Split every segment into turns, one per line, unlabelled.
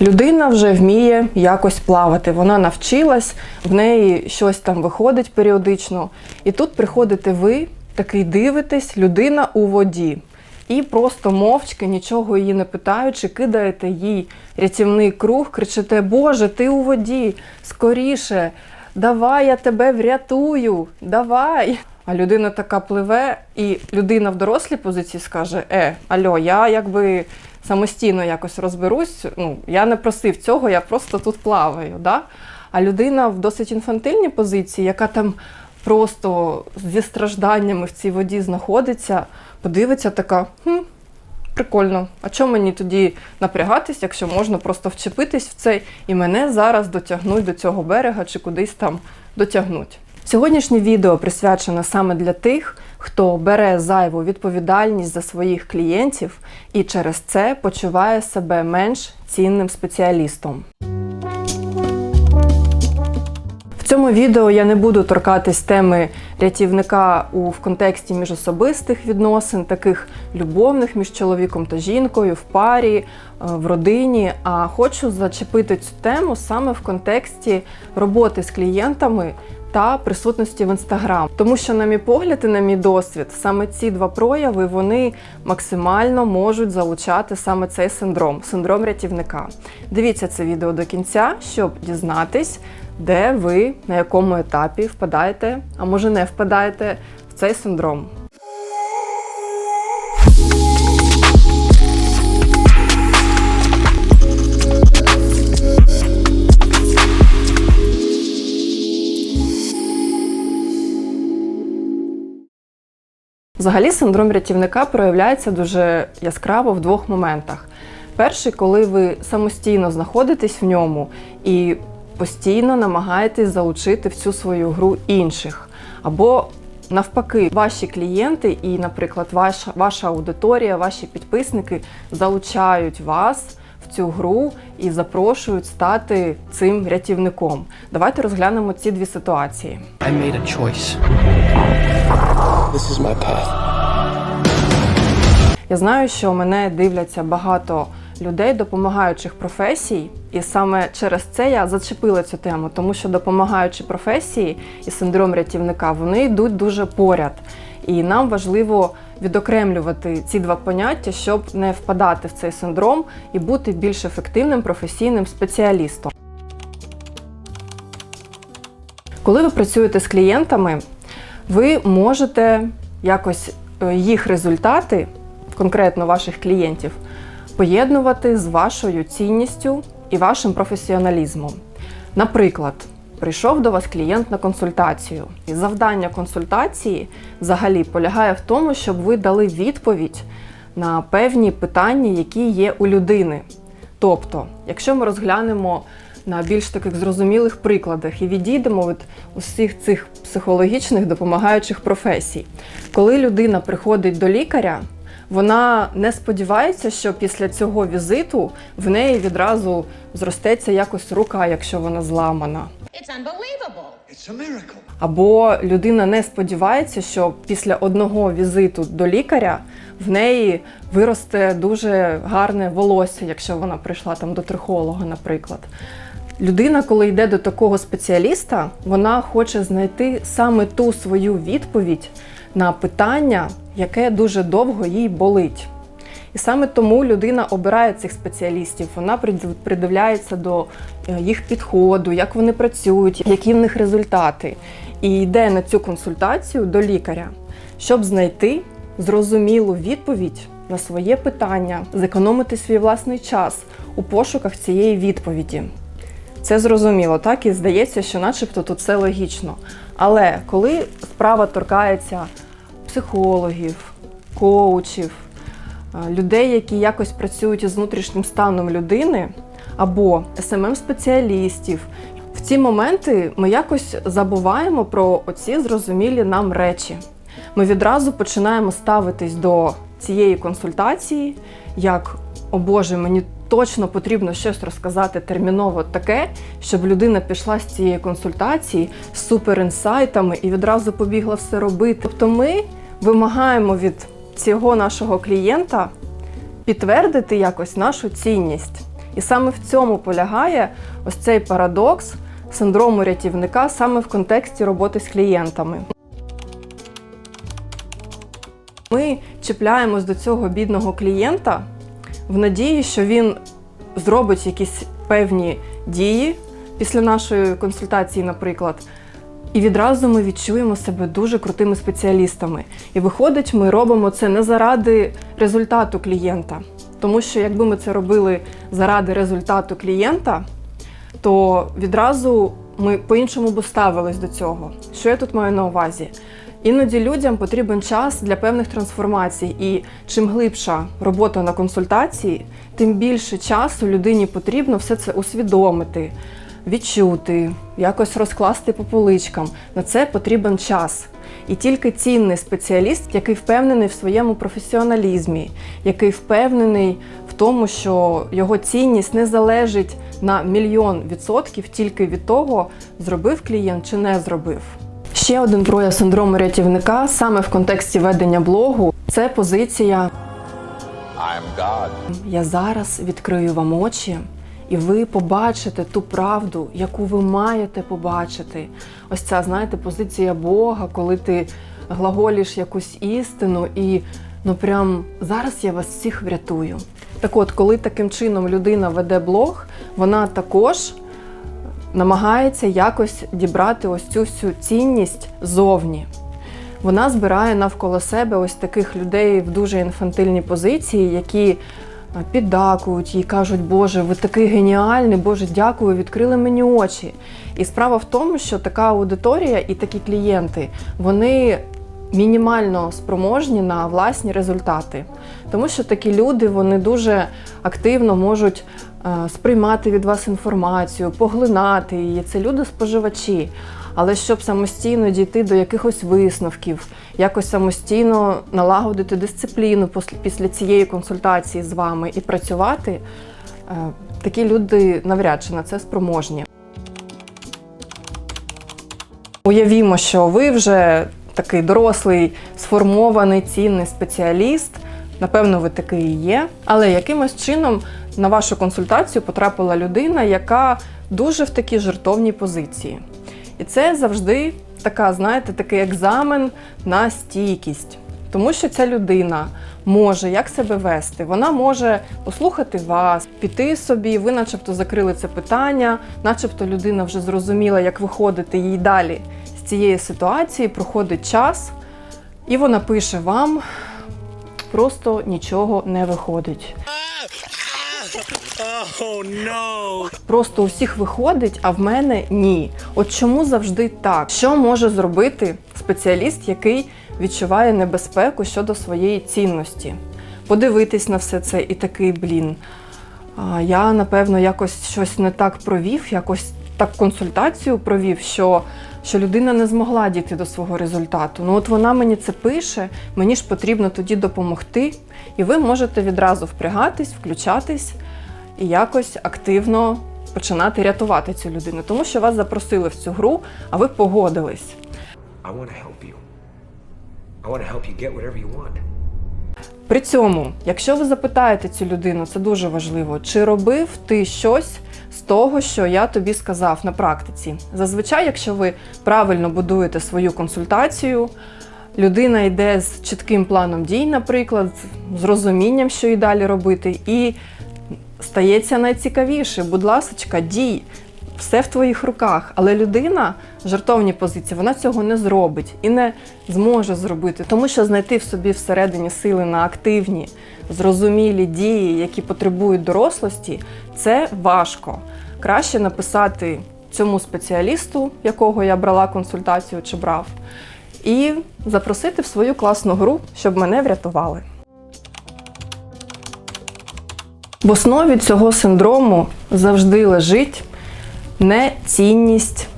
Людина вже вміє якось плавати. Вона навчилась, в неї щось там виходить періодично. І тут приходите ви, такий дивитесь, людина у воді. І просто мовчки, нічого її не питаючи, кидаєте їй рятівний круг, кричите: Боже, ти у воді! Скоріше! Давай, я тебе врятую! Давай! А людина така пливе, і людина в дорослій позиції скаже: Е, альо, я якби самостійно якось розберусь. Ну, я не просив цього, я просто тут плаваю. Да? А людина в досить інфантильній позиції, яка там просто зі стражданнями в цій воді знаходиться, подивиться така. хм, Прикольно, а чому мені тоді напрягатись, якщо можна просто вчепитись в цей і мене зараз дотягнуть до цього берега чи кудись там дотягнуть. Сьогоднішнє відео присвячено саме для тих, хто бере зайву відповідальність за своїх клієнтів і через це почуває себе менш цінним спеціалістом. В цьому відео я не буду торкатись теми рятівника у в контексті міжособистих відносин, таких любовних між чоловіком та жінкою, в парі, е, в родині. А хочу зачепити цю тему саме в контексті роботи з клієнтами та присутності в інстаграм. Тому що, на мій погляд і на мій досвід, саме ці два прояви вони максимально можуть залучати саме цей синдром синдром рятівника. Дивіться це відео до кінця, щоб дізнатись, де ви на якому етапі впадаєте, а може не впадаєте в цей синдром. Взагалі, синдром рятівника проявляється дуже яскраво в двох моментах. Перший, коли ви самостійно знаходитесь в ньому і постійно намагаєтесь залучити в цю свою гру інших. Або навпаки, ваші клієнти і, наприклад, ваша, ваша аудиторія, ваші підписники залучають вас в цю гру і запрошують стати цим рятівником. Давайте розглянемо ці дві ситуації.
I made a choice. This is my path.
Я знаю, що мене дивляться багато людей допомагаючих професій, і саме через це я зачепила цю тему, тому що допомагаючі професії і синдром рятівника вони йдуть дуже поряд. І нам важливо відокремлювати ці два поняття, щоб не впадати в цей синдром і бути більш ефективним професійним спеціалістом. Коли ви працюєте з клієнтами, ви можете якось е, їх результати, конкретно ваших клієнтів, поєднувати з вашою цінністю і вашим професіоналізмом. Наприклад, прийшов до вас клієнт на консультацію, і завдання консультації взагалі полягає в тому, щоб ви дали відповідь на певні питання, які є у людини. Тобто, якщо ми розглянемо на більш таких зрозумілих прикладах і відійдемо від усіх цих психологічних допомагаючих професій, коли людина приходить до лікаря, вона не сподівається, що після цього візиту в неї відразу зростеться якось рука, якщо вона зламана.
It's unbelievable.
It's a miracle.
Або людина не сподівається, що після одного візиту до лікаря в неї виросте дуже гарне волосся, якщо вона прийшла там до трихолога, наприклад. Людина, коли йде до такого спеціаліста, вона хоче знайти саме ту свою відповідь на питання, яке дуже довго їй болить. І саме тому людина обирає цих спеціалістів, вона прид- придивляється до е, їх підходу, як вони працюють, які в них результати, і йде на цю консультацію до лікаря, щоб знайти зрозумілу відповідь на своє питання, зекономити свій власний час у пошуках цієї відповіді. Це зрозуміло, так і здається, що начебто тут все логічно. Але коли справа торкається психологів, коучів, е, людей, які якось працюють із внутрішнім станом людини, або СММ-спеціалістів, в ці моменти ми якось забуваємо про оці зрозумілі нам речі. Ми відразу починаємо ставитись до цієї консультації, як о Боже, мені точно потрібно щось розказати терміново таке, щоб людина пішла з цієї консультації з суперінсайтами і відразу побігла все робити. Тобто ми вимагаємо від цього нашого клієнта підтвердити якось нашу цінність. І саме в цьому полягає ось цей парадокс синдрому рятівника саме в контексті роботи з клієнтами. Ми чіпляємось до цього бідного клієнта в надії, що він зробить якісь певні дії після нашої консультації, наприклад. І відразу ми відчуємо себе дуже крутими спеціалістами. І виходить, ми робимо це не заради результату клієнта. Тому що якби ми це робили заради результату клієнта, то відразу ми по-іншому б ставились до цього. Що я тут маю на увазі? Іноді людям потрібен час для певних трансформацій, і чим глибша робота на консультації, тим більше часу людині потрібно все це усвідомити, відчути, якось розкласти по поличкам. На це потрібен час. І тільки цінний спеціаліст, який впевнений в своєму професіоналізмі, який впевнений в тому, що його цінність не залежить на мільйон відсотків тільки від того, зробив клієнт чи не зробив. Ще один прояв синдрому рятівника саме в контексті ведення блогу це позиція
I'm God.
я зараз відкрию вам очі, і ви побачите ту правду, яку ви маєте побачити. Ось ця, знаєте, позиція Бога, коли ти глаголіш якусь істину і ну прям зараз я вас всіх врятую. Так от, коли таким чином людина веде блог, вона також намагається якось дібрати ось цю всю цінність зовні. Вона збирає навколо себе ось таких людей в дуже інфантильній позиції, які е, піддакують їй, кажуть, Боже, ви такий геніальний, Боже, дякую, відкрили мені очі. І справа в тому, що така аудиторія і такі клієнти, вони мінімально спроможні на власні результати. Тому що такі люди вони дуже активно можуть сприймати від вас інформацію, поглинати її. Це люди-споживачі. Але щоб самостійно дійти до якихось висновків, якось самостійно налагодити дисципліну після цієї консультації з вами і працювати, е, такі люди навряд чи на це спроможні. Уявімо, що ви вже такий дорослий, сформований, цінний спеціаліст. Напевно, ви такий і є. Але якимось чином на вашу консультацію потрапила людина, яка дуже в такій жертовній позиції. І це завжди така, знаєте, такий екзамен на стійкість. Тому що ця людина може як себе вести. Вона може послухати вас, піти собі, ви начебто закрили це питання, начебто людина вже зрозуміла, як виходити їй далі з цієї ситуації, проходить час, і вона пише вам, просто нічого не виходить.
Oh no!
Просто у всіх виходить, а в мене ні. От чому завжди так? Що може зробити спеціаліст, який відчуває небезпеку щодо своєї цінності? Подивитись на все це і такий блін. Я напевно якось щось не так провів, якось так консультацію провів, що, що людина не змогла дійти до свого результату. Ну от вона мені це пише, мені ж потрібно тоді допомогти. І ви можете відразу впрягатись, включатись і якось активно починати рятувати цю людину, тому що вас запросили в цю гру, а ви погодились. При цьому, якщо ви запитаєте цю людину, це дуже важливо, чи робив ти щось того, що я тобі сказав на практиці. Зазвичай, якщо ви правильно будуєте свою консультацію, людина йде з чітким планом дій, наприклад, з розумінням, що і далі робити, і стається найцікавіше. Будь ласка, дій. Все в твоїх руках, але людина в жартовній позиції вона цього не зробить і не зможе зробити, тому що знайти в собі всередині сили на активні, зрозумілі дії, які потребують дорослості, це важко. Краще написати цьому спеціалісту, якого я брала консультацію чи брав, і запросити в свою класну гру, щоб мене врятували. В основі цього синдрому завжди лежить нецінність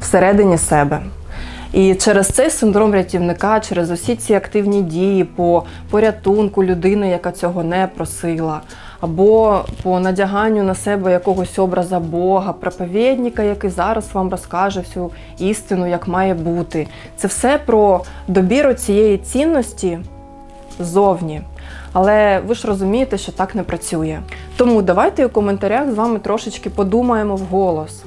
всередині себе. І через цей синдром рятівника, через усі ці активні дії по порятунку людини, яка цього не просила, або по надяганню на себе якогось образа Бога, проповідника, який зараз вам розкаже всю істину, як має бути. Це все про добір цієї цінності ззовні. Але ви ж розумієте, що так не працює. Тому давайте у коментарях з вами трошечки подумаємо вголос,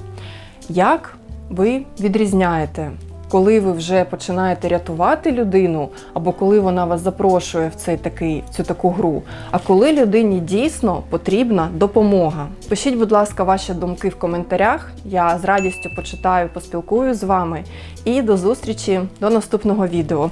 як ви відрізняєте, коли ви вже починаєте рятувати людину, або коли вона вас запрошує в цей такий в цю таку гру, а коли людині дійсно потрібна допомога. Пишіть, будь ласка, ваші думки в коментарях. Я з радістю почитаю, поспілкую з вами. І до зустрічі до наступного відео.